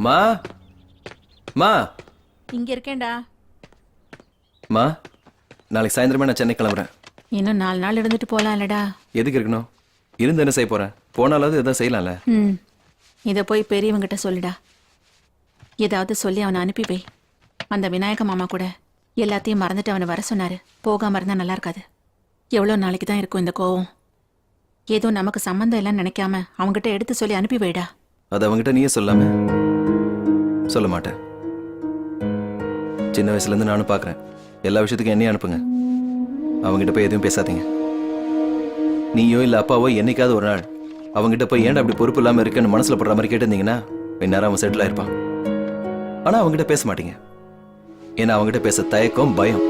மா. மா. இங்க இருக்கேன்டா. மா நாளைக்கு சாயந்தரமே நான் சென்னை கிளம்புறேன். இன்னும் நாலு நாள் இருந்துட்டு போலாம்லடா எதுக்கு இருக்கணும்? இருந்து என்ன செய்ய போறேன் போனாலாவது எதாவது செய்யலாம்ல. ம். இதை போய் பெரியவங்கிட்ட சொல்லுடா. ஏதாவது சொல்லி அவனை அனுப்பி வை. அந்த விநாயக மாமா கூட எல்லாத்தையும் மறந்துட்டு அவனை வர சொன்னாரு. போகாம இருந்தா நல்லா இருக்காது. எவ்வளோ நாளைக்கு தான் இருக்கும் இந்த கோவம். ஏதோ நமக்கு சம்மந்தம் இல்லைன்னு நினைக்காம அவங்ககிட்ட எடுத்து சொல்லி அனுப்பி வைடா. அது அவங்ககிட்ட நீயே சொல்லாம. சொல்ல மாட்டேன். சின்ன வயசுலேருந்து நானும் பார்க்குறேன் எல்லா விஷயத்துக்கும் என்னையும் அனுப்புங்க. அவங்ககிட்ட போய் எதுவும் பேசாதீங்க. நீயோ இல்லை அப்பாவோ என்னைக்காவது ஒரு நாள் அவங்ககிட்ட போய் ஏன்டா அப்படி பொறுப்பு இல்லாமல் இருக்குன்னு மனசில் படுற மாதிரி கேட்டிருந்தீங்கன்னா இந்நேரம் அவன் செட்டில் ஆயிருப்பான். ஆனால் அவங்ககிட்ட பேச மாட்டீங்க. ஏன்னா அவங்ககிட்ட பேச தயக்கம் பயம்.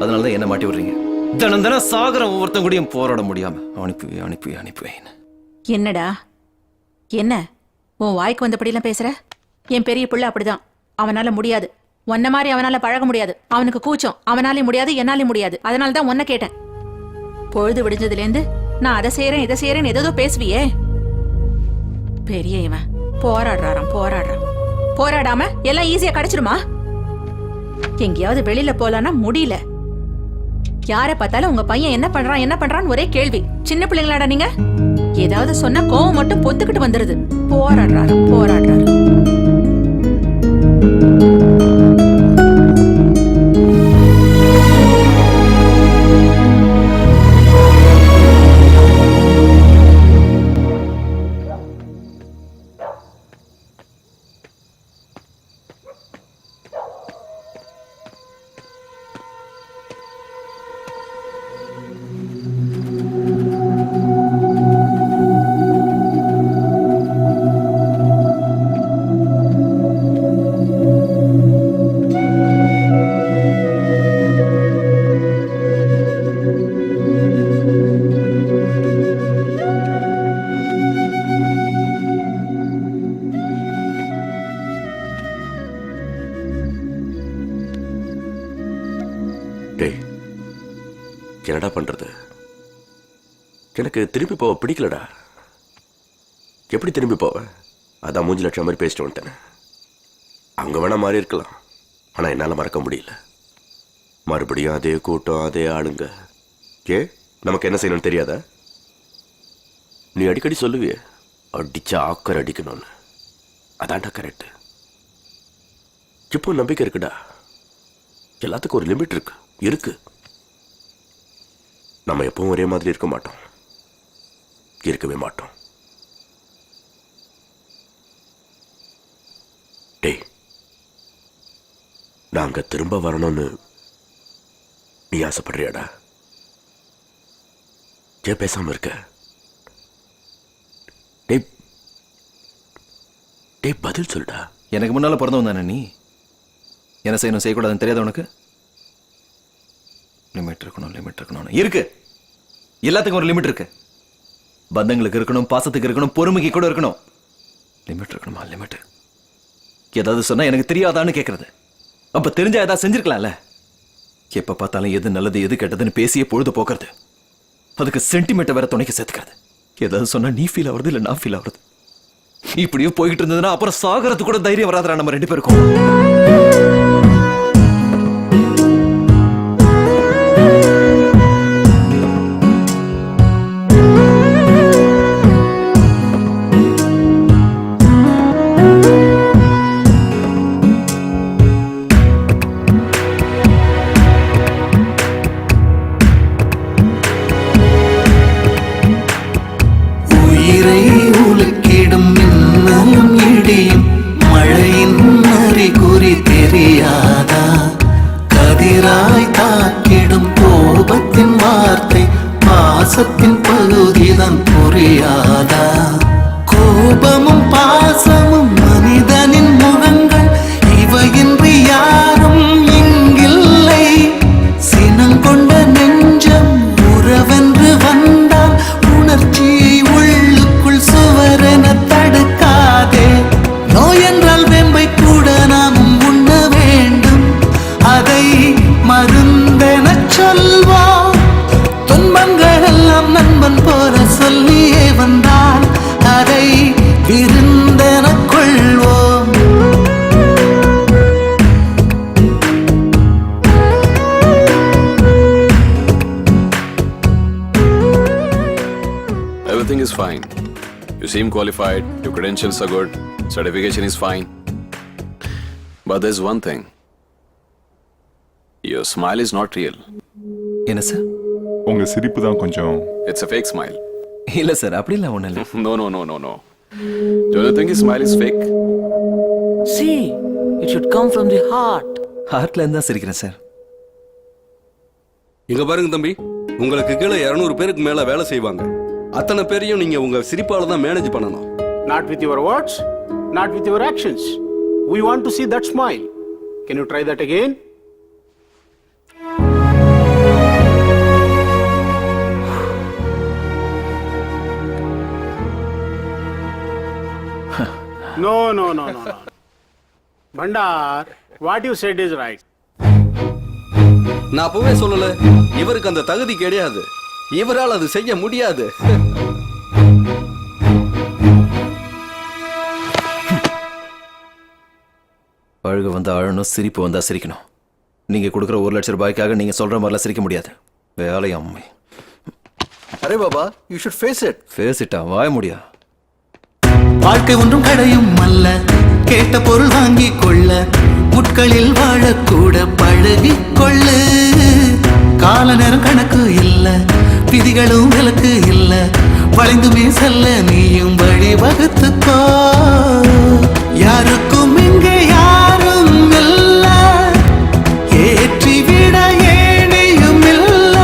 அதனால தான் என்ன மாட்டி விடுறீங்க. தினம் தினம் சாகர ஒவ்வொருத்தன் கூடயும் போராட முடியாம. அனுப்பி அனுப்பி அனுப்புவேன் என்னடா? என்ன? உன் வாய்க்கு வந்தபடியெல்லாம் பேசுற? என் பெரிய பிள்ளை அப்படிதான். அவனால முடியாது. உன்ன மாதிரி அவனால பழக முடியாது. அவனுக்கு கூச்சம். அவனாலே முடியாது என்னாலே முடியாது. அதனால தான் உன்ன கேட்டேன். பொழுது விடிஞ்சதுலேருந்து நான் அதை செய்யறேன் இதை செய்யறேன் ஏதோ பேசுவியே. பெரிய இவன். போராடுறாராம் போராடுறான். போராடாம எல்லாம் ஈஸியா கிடைச்சிருமா எங்கேயாவது வெளியில போலான்னா முடியல. யார பார்த்தாலும் உங்க பையன் என்ன பண்றான் என்ன பண்றான்னு ஒரே கேள்வி. சின்ன பிள்ளைங்களாடா நீங்க? ஏதாவது சொன்னா கோவம் மட்டும் பொத்துக்கிட்டு வந்துருது. போராடுறாரு போராடுறாரு என்னடா பண்ணுறது எனக்கு திரும்பி போக பிடிக்கலடா. எப்படி திரும்பி போவேன் அதான் மூஞ்சி லட்சம் மாதிரி பேசிட்டு வந்துட்டேன். அங்கே வேணால் மாறி இருக்கலாம். ஆனால் என்னால் மறக்க முடியல. மறுபடியும் அதே கூட்டம் அதே ஆளுங்க. ஏ நமக்கு என்ன செய்யணும்னு தெரியாதா? நீ அடிக்கடி சொல்லுவியே அடிச்ச ஆக்கர் அடிக்கணும்னு. அதான்டா கரெக்ட் இப்போ நம்பிக்கை இருக்குடா. எல்லாத்துக்கும் ஒரு லிமிட் இருக்கு இருக்குது நம்ம எப்பவும் ஒரே மாதிரி இருக்க மாட்டோம். இருக்கவே மாட்டோம். டேய் நாங்கள் திரும்ப வரணும்னு நீ ஆசைப்படுறியாடா? ஏ பேசாமல் இருக்க? டேய் டேய் பதில் சொல்டா எனக்கு முன்னால பிறந்தவன் தானே நீ? என்ன செய்யணும் செய்யக்கூடாதுன்னு தெரியாத உனக்கு? லிமிட் இருக்கணும் லிமிட் இருக்கணும் இருக்கு. எல்லாத்துக்கும் ஒரு லிமிட் இருக்கு. பந்தங்களுக்கு இருக்கணும் பாசத்துக்கு இருக்கணும் பொறுமைக்கு கூட இருக்கணும். லிமிட் இருக்கணுமா? லிமிட். ஏதாவது சொன்னா எனக்கு தெரியாதான்னு கேட்கறது அப்ப தெரிஞ்சா ஏதாவது செஞ்சிருக்கலாம்ல. எப்ப பார்த்தாலும் எது நல்லது எது கெட்டதுன்னு பேசியே பொழுது போக்குறது. அதுக்கு சென்டிமீட்டர் வேற துணைக்கு சேர்த்துக்கிறது. ஏதாவது சொன்னா நீ ஃபீல் ஆகுறது இல்ல நான் ஃபீல் ஆகுறது இப்படியே போய்கிட்டு இருந்ததுன்னா அப்புறம் சாகிறது கூட தைரியம் வராதுடா நம்ம ரெண்டு பேருக்கும். Qualified, your credentials are good, certification is fine. But there's one thing your smile is not real, என்ன சார் உங்க சிரிப்பு தான் கொஞ்சம் it's a fake smile. இல்ல சார் அப்படிலாம் ஒண்ணும் இல்லை No, no, no, no, no. Don't you think his smile is fake? See, it should come from the heart. ஹார்ட்ல இருந்தா சிரிக்கிறேன் சார் இங்க பாருங்க தம்பி உங்களுக்கு கீழே இருநூறு பேருக்கு மேல வேலை செய்வாங்க அத்தனை பேரையும் நீங்க உங்க சிரிப்பால தான் மேனேஜ் பண்ணணும் Not with your words, not with your actions. We want to see that smile. Can you try that again? no, no, no, no, no. Bhandar, what you said is right. நான் அப்பவே சொல்லல இவருக்கு அந்த தகுதி கிடையாது இவரால் அது செய்ய முடியாது. அழுக வந்தா அழணும் சிரிப்பு வந்தா சிரிக்கணும். நீங்க கொடுக்குற ஒரு லட்சம் ரூபாய்க்காக நீங்க சொல்ற மாதிரிலாம் சிரிக்க முடியாது. வேலை அம்மை. அரே Baba you should face it face இட்டா வாய முடியா? வாழ்க்கை ஒன்றும் கடையும் அல்ல. கேட்ட பொருள் வாங்கிக் கொள்ள. முட்களில் வாழக்கூட பழகிக் கொள்ளு. கால நேரம் கணக்கு இல்ல. விதிகளும் விலக்கு இல்ல. வளைந்துமே செல்ல நீயும் வழி வகுத்துக்கோ யாருக்கும் இங்கே யாரும் இல்ல. ஏற்றி விட ஏனையும் இல்ல.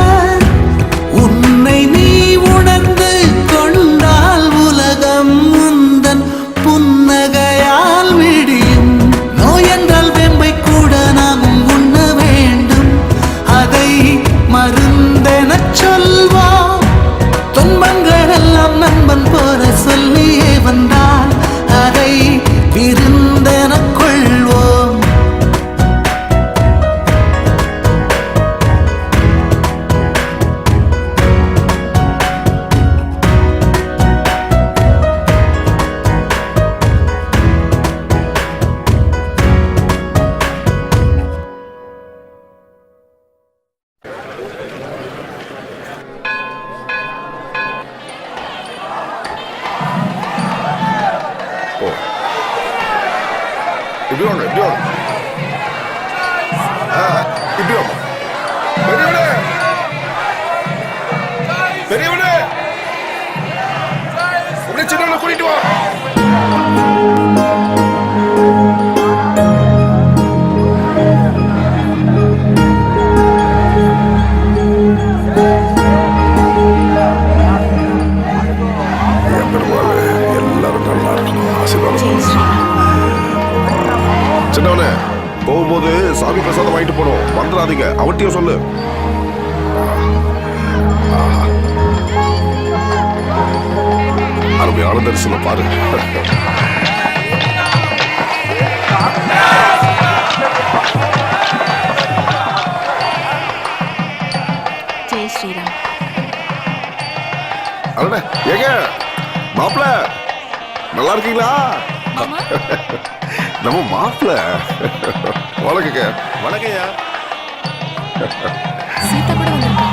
உன்னை நீ உணர்ந்து கொண்டால் உலகம் முந்தன் புன்னகையால் விடியும். நோய் என்றால் வெம்பை கூட நாம் உண்ண வேண்டும். அதை மருந்தெனச் சொல்ல நண்பன்கள் எல்லாம் நண்பன் போல பெரியவனே! அப்படியே சின்ன கூட்டிட்டு வா. நல்லா ஆசீர்வாதம் சின்னவனே போகும்போது சாமி பிரசாதம் வாங்கிட்டு போனோம் வந்துடாதீங்க. அவட்டியும் சொல்லு. அருமையான தரிசனம் பாரு. ஜெய் ஸ்ரீராம். அண்ணே ஏங்க மாப்பிள நல்லா இருக்கீங்களா? நம்ம மாப்பிள. வணக்கங்க. வணக்கம்யா. சீதா கூட வந்திருக்காங்க.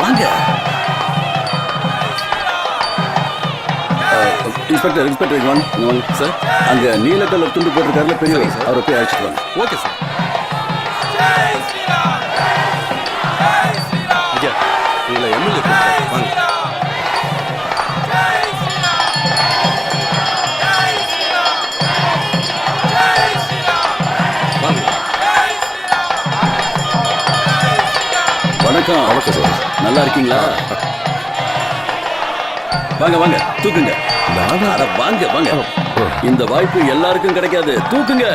வாங்க. Inspector inspector one one sir. அங்க நீல கலர் துண்டு போட்டிருக்காருல பெரிய அவரை போய் அழைச்சிட்டு வாங்க. Okay sir. ஐயா எம்எல்ஏ வாங்க. வணக்கம். வணக்கம் சார். நல்லா இருக்கீங்களா? வாங்க வாங்க தூக்குங்க. அட வாங்க வாங்க. இந்த வாய்ப்பு எல்லாருக்கும் கிடைக்காது. தூக்குங்க.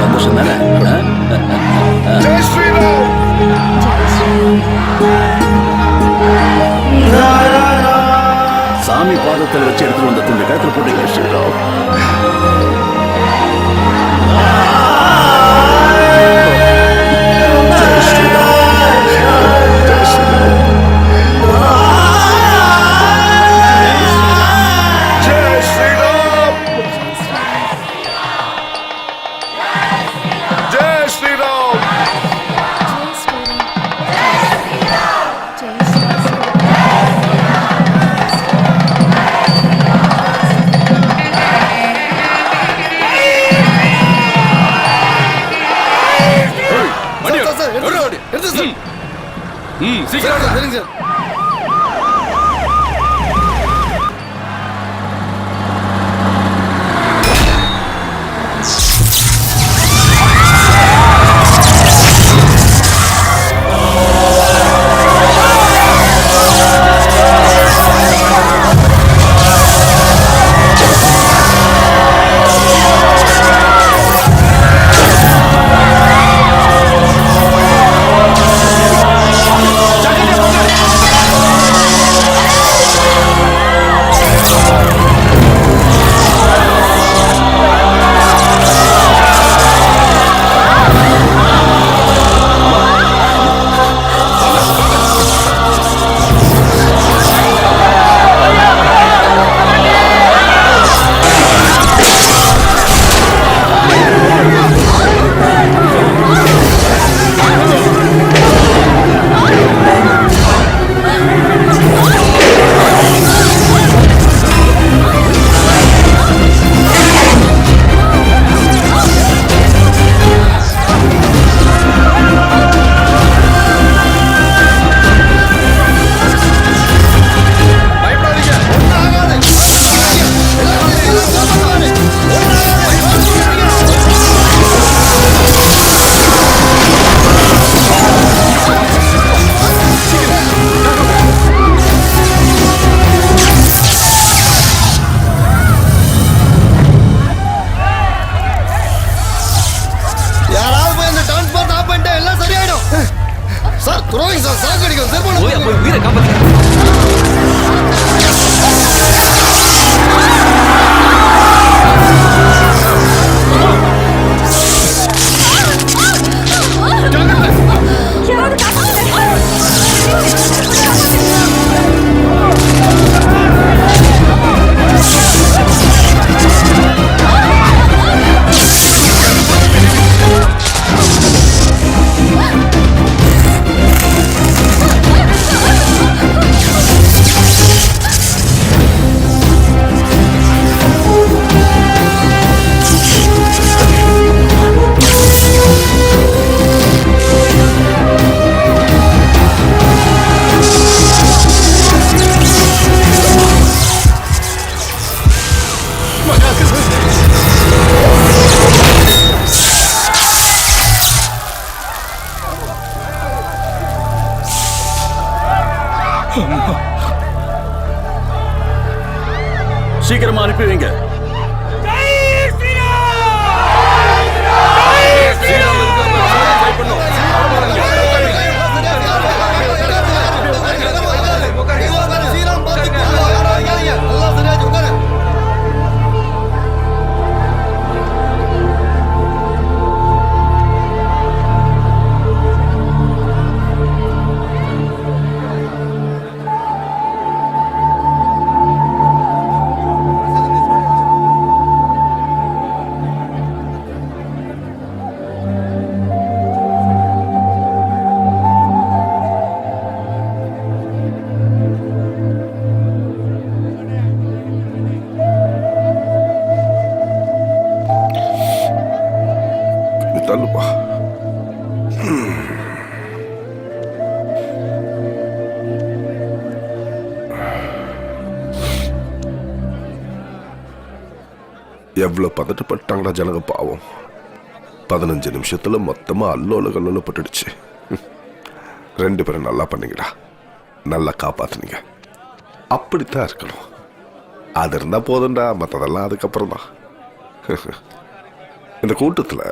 சந்தோஷம் தானே? சாமி பாதத்தில் வச்சு எடுத்து வந்த துண்டு கழுத்துல போட்டீங்க ஸ்ரீராம். எவ்வளோ பதட்டப்பட்டாங்களா ஜனங்க பாவம். பதினஞ்சு நிமிஷத்தில் மொத்தமாக அல்லோல கல்லோல பட்டுடுச்சு. ரெண்டு பேரும் நல்லா பண்ணீங்கடா. நல்லா காப்பாத்துனீங்க. அப்படித்தான் இருக்கணும். அது இருந்தால் போதும்டா. மற்றதெல்லாம் அதுக்கப்புறம் தான் இந்த கூட்டத்தில்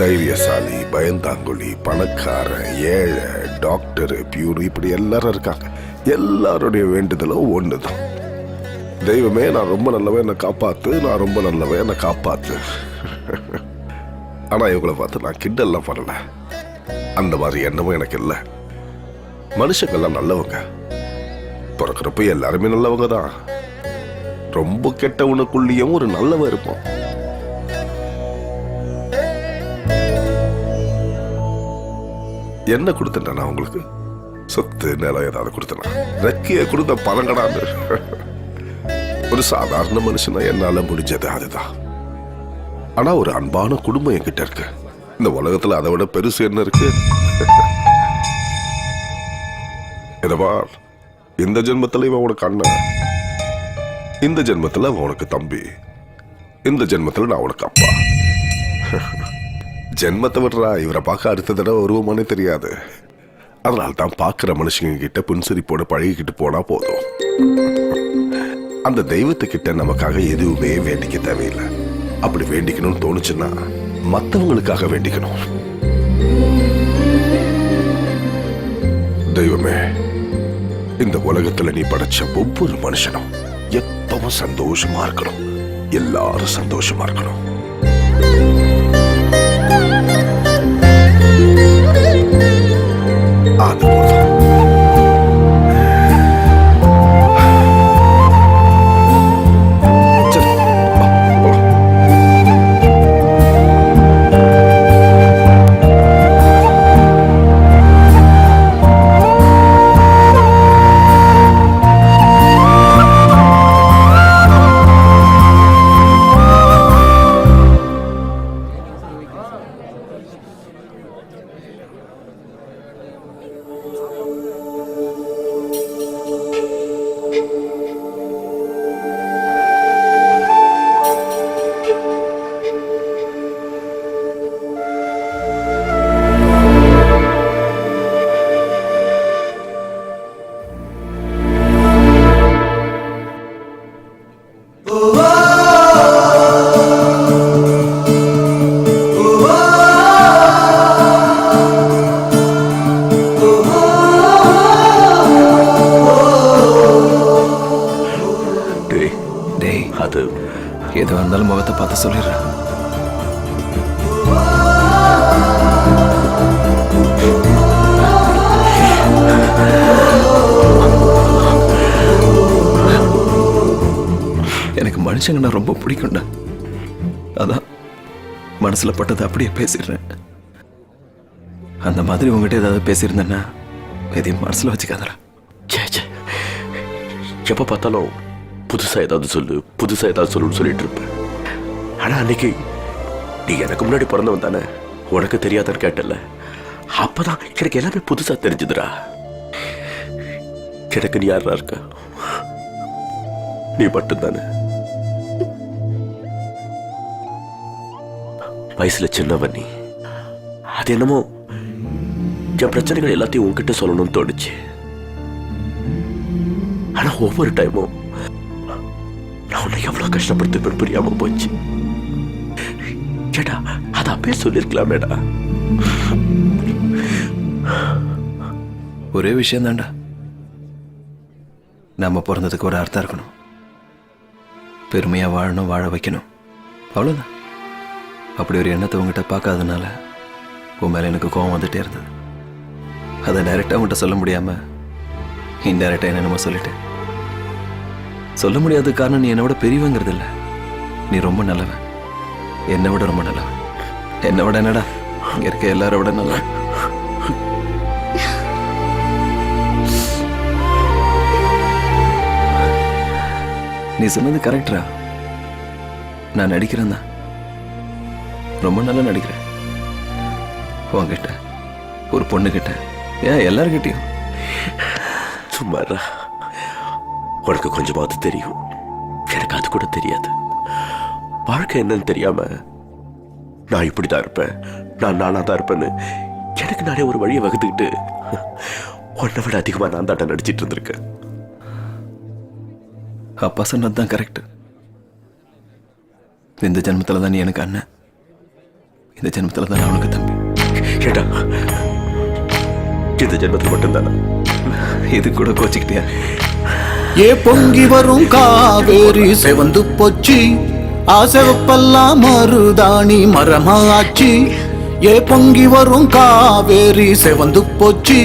தைரியசாலி பயந்தாங்குழி பணக்காரன் ஏழை டாக்டர் பியூர் இப்படி எல்லாரும் இருக்காங்க. எல்லாருடைய வேண்டுதலும் ஒன்று தான் தெய்வமே நான் ரொம்ப நல்லவன் என்னை காப்பாத்து. நான் ரொம்ப நல்லவன் என்னை காப்பாத்து. ஆனால் இவங்களை பார்த்து நான் கிண்டல்லாம் பண்ணல. அந்த மாதிரி எண்ணமும் எனக்கு இல்லை. மனுஷங்கள்லாம் நல்லவங்க. பிறக்கிறப்ப எல்லாருமே நல்லவங்க தான் ரொம்ப கெட்டவனுக்குள்ளேயும் ஒரு நல்லவன் இருப்பான். என்ன கொடுத்தேன் நான் உங்களுக்கு? சொத்து நிலம் ஏதாவது கொடுத்தனா? ரெக்கைய கொடுத்த பழங்கடான்னு ஒரு சாதாரண மனுஷனா என்னால முடிஞ்சது அதுதான். ஆனா ஒரு அன்பான குடும்பம் என்கிட்ட இருக்கு. இந்த உலகத்துல அதை விட பெருசு என்ன இருக்கு? என்னவா? இந்த ஜென்மத்துல இவன் உனக்கு அண்ணன் இந்த ஜென்மத்துல அவன் உனக்கு தம்பி. இந்த ஜென்மத்துல நான் உனக்கு அப்பா. ஜென்மத்தை விடுறா இவரை பார்க்க அடுத்த தடவை உருவமானே தெரியாது. அதனால தான் பார்க்குற மனுஷங்க கிட்ட புன்சிரிப்போட பழகிக்கிட்டு போனா போதும். அந்த தெய்வத்துக்கிட்ட நமக்காக எதுவுமே வேண்டிக்க தேவையில்லை. அப்படி வேண்டிக்கணும்னு தோணுச்சுன்னா மற்றவங்களுக்காக வேண்டிக்கணும். தெய்வமே இந்த உலகத்துல நீ படைச்ச ஒவ்வொரு மனுஷனும் எப்பவும் சந்தோஷமா இருக்கணும். எல்லாரும் சந்தோஷமா இருக்கணும். அது மனசுல அப்படியே பேசிடுறேன். அந்த மாதிரி உங்ககிட்ட ஏதாவது பேசியிருந்தேன்னா எதையும் மனசுல வச்சுக்காதடா. ச்சே ச்சே. எப்போ பார்த்தாலும் புதுசா ஏதாவது சொல்லு புதுசா ஏதாவது சொல்லுன்னு சொல்லிட்டு இருப்பேன். ஆனா அன்னைக்கு நீ எனக்கு முன்னாடி பிறந்தவன் தானே? உனக்கு தெரியாதான்னு கேட்டல அப்பதான் எனக்கு எல்லாமே புதுசா தெரிஞ்சுதுடா. எனக்கு நீ யாரா இருக்க? நீ மட்டும்தானே. வயசுல சின்னவன் நீ. அது என்னமோ என் பிரச்சனைகள் எல்லாத்தையும் உன்கிட்ட சொல்லணும்னு தோணுச்சு. ஆனா ஒவ்வொரு டைமும் நான் உன்னை எவ்வளவு கஷ்டப்படுத்திருப்பேன் புரியாம போச்சு. ஏடா அதை அப்பயே சொல்லியிருக்கலாமேடா ஒரே விஷயம் தான்டா. நம்ம பிறந்ததுக்கு ஒரு அர்த்தம் இருக்கணும். பெருமையா வாழணும் வாழ வைக்கணும். அவ்வளோதான் அப்படி ஒரு எண்ணத்தை உங்ககிட்ட பார்க்காதனால உன் மேலே எனக்கு கோவம் வந்துட்டே இருந்தது. அதை டைரெக்டாக உங்கள்கிட்ட சொல்ல முடியாமல் இன்டைரக்டாக என்னென்னமோ சொல்லிட்டேன். சொல்ல முடியாத காரணம் நீ என்னை விட பெரியவங்கிறது இல்லை. நீ ரொம்ப நல்லவன். என்னை விட ரொம்ப நல்லவன். என்னை விட என்னடா இங்கே இருக்க எல்லாரை விட நல்லவன். நீ சொன்னது கரெக்டரா நான் நடிக்கிறேன் தான். ரொம்ப நல்லா நடிக்கிறேன் உன்கிட்ட ஒரு பொண்ணுகிட்ட ஏன் எல்லார்கிட்டயும்? சும்மாடா. உனக்கு கொஞ்சமாவது தெரியும். எனக்கு அது கூட தெரியாது. வாழ்க்கை என்னன்னு தெரியாம நான் இப்படிதான் இருப்பேன். நான் நானா தான் இருப்பேன்னு எனக்கு நானே ஒரு வழியை வகுத்துக்கிட்டு உன்னை விட அதிகமா நான் தாட்ட நடிச்சிட்டு இருந்திருக்கேன். அப்பா சொன்னது தான் கரெக்ட் இந்த ஜென்மத்தில் தான் நீ எனக்கு அண்ணன். இந்த ஜென்மத்துல தான் நான் உனக்கு தம்பி. ஏடா இந்த ஜென்மத்தில் மட்டும்தானா? இது கூட கோச்சிக்கிட்டியா? ஏ பொங்கி வரும் காவேரி செவந்து போச்சு. ஆசவப்பெல்லாம் மருதாணி மரமாச்சு. ஏ பொங்கி வரும் காவேரி செவந்து போச்சு.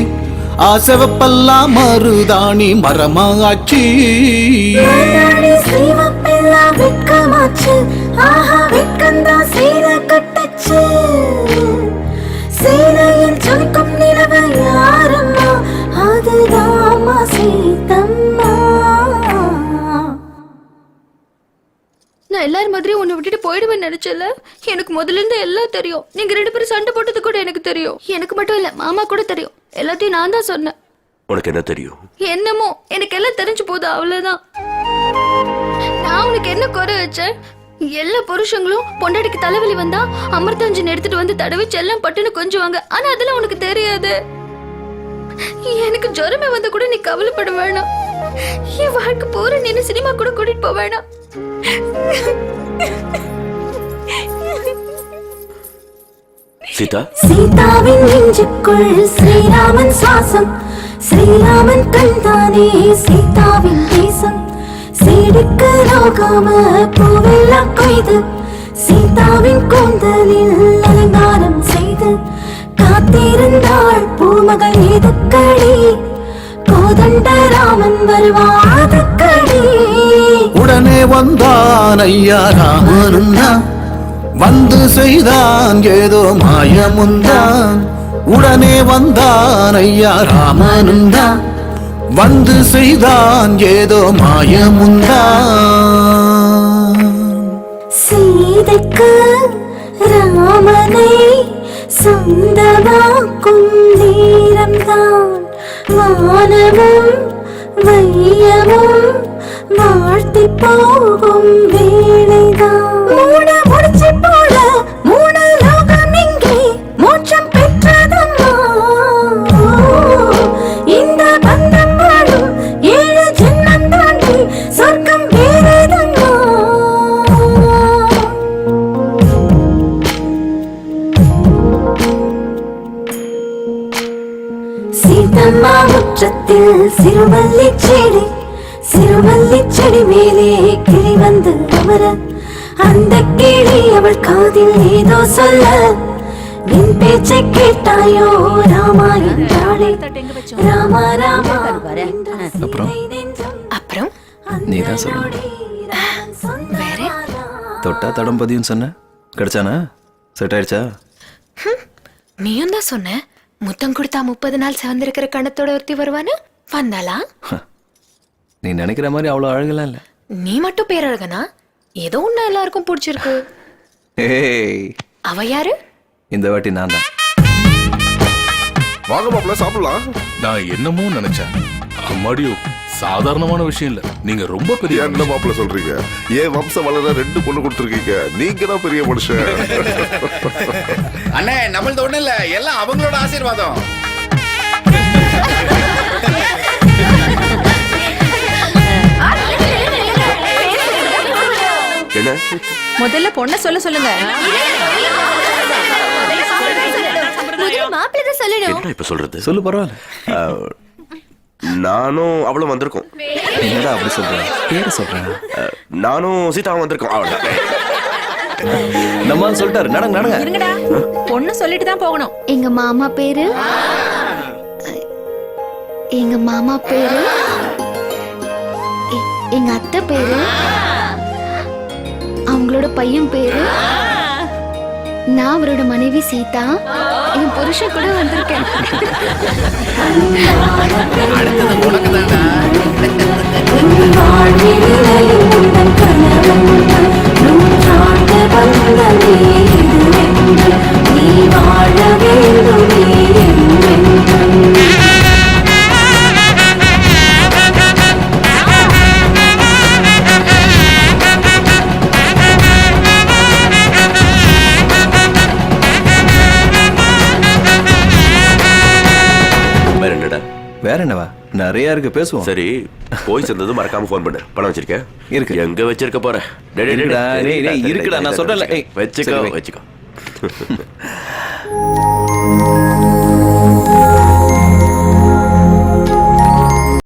ஆசவப்பெல்லாம் மருதாணி மரமாச்சு. ஆஹா வெட்கந்தா சேனையில் ஜொலிக்கும் நிலவு யாரம்மா அதுதாம்மா சீதம்மா. நான் எல்லாரும் மாதிரி உன்னை விட்டுட்டு போயிடுவேன் நினைச்சல எனக்கு முதல்ல இருந்து எல்லாம் தெரியும். நீங்க ரெண்டு பேரும் சண்டை போட்டது கூட எனக்கு தெரியும். எனக்கு மட்டும் இல்ல மாமா கூட தெரியும். எல்லாத்தையும் நான் தான் சொன்னேன். உனக்கு என்ன தெரியும்? என்னமோ எனக்கு எல்லாம் தெரிஞ்சு போகுது அவ்வளவுதான். நான் உனக்கு என்ன குறை வச்சேன்? எல்லா புருஷங்களும் பொண்டாட்டிக்கு தலைவலி வந்தா அமிர்தாஞ்சன் எடுத்துட்டு வந்து தடவி செல்லம் பட்டுன்னு கொஞ்சுவாங்க. ஆனா அதெல்லாம் உனக்கு தெரியாது. எனக்கு ஜுரமே வந்தா கூட நீ கவலைப்பட வேணாம். என் வாழ்க்கை போற நின்று சினிமா கூட கூட்டிட்டு போக வேணாம். சீதா? சீதாவின் நெஞ்சுக்குள் ஸ்ரீராமன் சுவாசம். ஸ்ரீராமன் கண்தானே சீதாவின் தேசம். சீடிக்கு நோகாம பூவெல்லாம் கொய்து சீதாவின் கூந்தலில் அலங்காரம் செய்து காத்திருந்தாள் பூமகள் எதுக்கடி கோதண்ட ராமன் வருவாதுக்கடி உடனே வந்தான் ஐயா ராமனுந்தா வந்து செய்தான் ஏதோ மாயமுந்தான். உடனே வந்தான் ஐயா ராமனுந்தான் வந்து செய்தான் ஏதோ மாயமுந்தான் சீதைக்கு ராமனை சொந்தமாக்கும் நேரம்தான். வானமும் வையமும் வாழ்த்தி போகும் சீதம்மா முற்றத்தில் சிறுமல்லி செடி சிறுமல்லி செடி மேலே கிளி வந்து அமர அந்த கிளி அவள் காதில் ஏதோ சொல்ல நின் பேச்சை கேட்டாயோ ராமா என்றாளே. ராமா ராமா அப்புறம்? சிலை நெஞ்சம் அப்புறம்? நீ தான் சொல்லணும். வேற? தொட்டா தடம் பதியும் சொன்ன? கிடைச்சானா? செட் ஆயிடுச்சா? நீயும் தான் சொன்ன? முத்தம் கொடுத்தா முப்பது நாள் சிவந்திருக்கிற கணத்தோட ஒருத்தி வருவான்னு வந்தாளா? நீ நினைக்கிற மாதிரி அவ்வளோ அழகெல்லாம் இல்லை. நீ மட்டும் பேரழகனா? ஏதோ ஒண்ணு எல்லாருக்கும் பிடிச்சிருக்கு. அவ யாரு? இந்த வாட்டி நான் தான். வாங்க மாப்பிள்ள சாப்பிடலாம். நான் என்னமோ நினைச்சேன். அம்மாடியோ சாதாரணமான விஷயம் இல்ல. நீங்க ரொம்ப பெரிய என்ன மாப்பிள்ள சொல்றீங்க? ஏன் வம்சம் வளர ரெண்டு பொண்ணு கொடுத்துருக்கீங்க? நீங்க தான் பெரிய மனுஷன். அண்ணே நம்மளது ஒண்ணு இல்ல. எல்லாம் அவங்களோட ஆசீர்வாதம். முதல்ல பொண்ணை சொல்ல சொல்லுங்க. மாப்பிள்ளை தான் சொல்லணும். இப்ப சொல்றது? சொல்லு பரவாயில்ல. நானும் அவளும் வந்திருக்கோம். என்னடா அப்படி சொல்றேன் பேரை சொல்றேன் நானும் சீதாவும் வந்திருக்கோம். அவ்வளவுதான். நம்ம ஆள் சொல்லிட்டாரு. நடங்க நடங்க. இருங்கடா. பொண்ணு சொல்லிட்டு தான் போகணும். எங்க மாமா பேரு? எங்க மாமா பேரு? எ- எங்க அத்தை பேரு? அவங்களோட பையன் பேரு? நான் அவரோட மனைவி சீதா. என் புருஷன் கூட வந்திருக்கேன். நீ நிறைய இருக்கு பேசுவோம். சரி போய் சேர்ந்ததும் மறக்காம ஃபோன் பண்ணு. பணம் வச்சிருக்க இருக்கு. எங்க வச்சிருக்க போற? இருக்குடா, நான் டேய், சொல்றேன்ல, வச்சுக்கோ, வச்சுக்கோ.